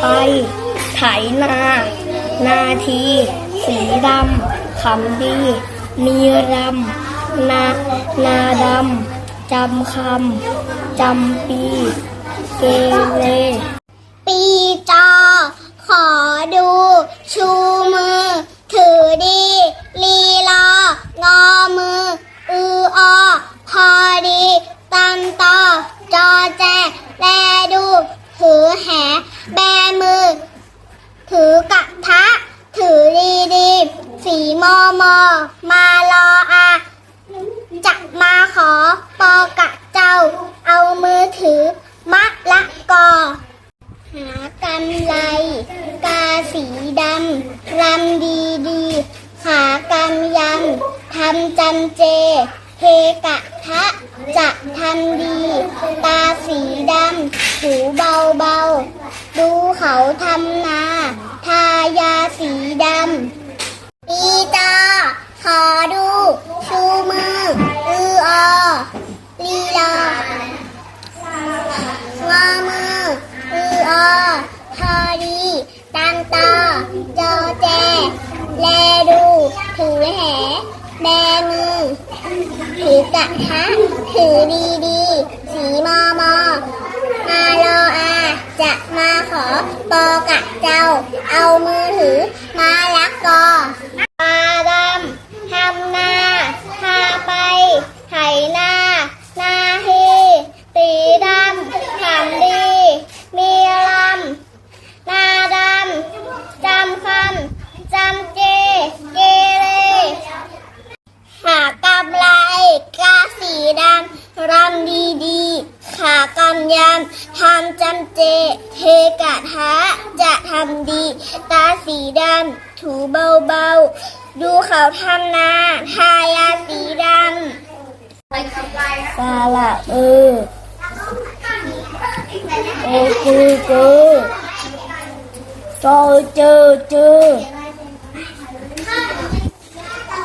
ไป ไถนา นาที สีดำคำดี มีรำ นานาดำจำคำจำปี เกเรปีจ สีมอมอมารออาจะมาขอปอกะเจ้า เอามือถือ มะละกอ หากำไร กาสีดำรำดีดีๆขากำยำทำจำเจเทกะทะจะทำดี ตาสีดำหูเบาเบา ดูเขาทำนา ทายาสีดำ อดู ชูมือ อืออลีลางอมือ อืออพอดีตันตอจอแจ แลดู ถือแหแบมือ ถือกระทะถือดีดีสีมอมอมารออา จะมาขอปอกะเจ้า เอามือถือ เทกะทะจะทำดี ตาสีดำถูเบาๆ ดูเขาทำนาทายาสีดำสาระเออโอคือเจอจอเจอเจอ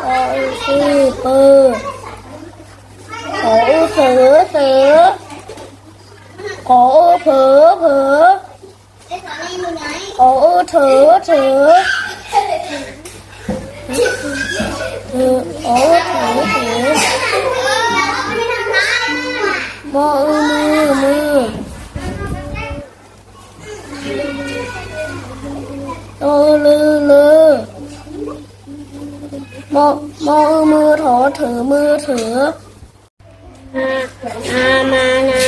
โอคือเปอขอเสือเสือขอเผลอเผลอ ขอเถอเถอเออขอเถอเถอมอมือมือโตลือลือมอมอมือถอถือมือถืออาอามานา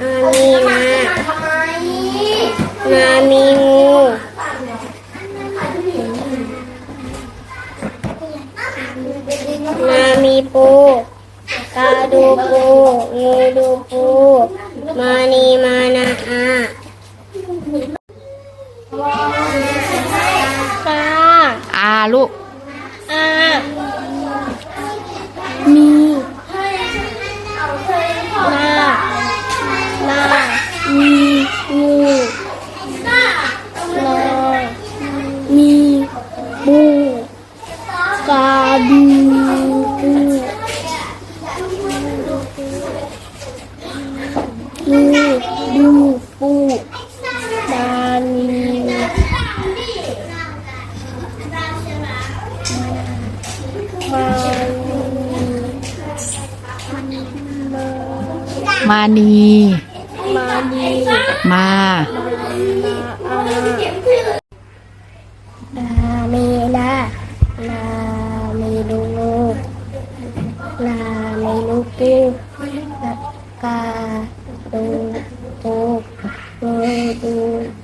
อามีนา งามีงูงามีปูกาดูปูงูดูปูมานีมานาอาตาอาลูก ดูปูดูดูปูดานีมามานีมานีมานา มีลูกปูกา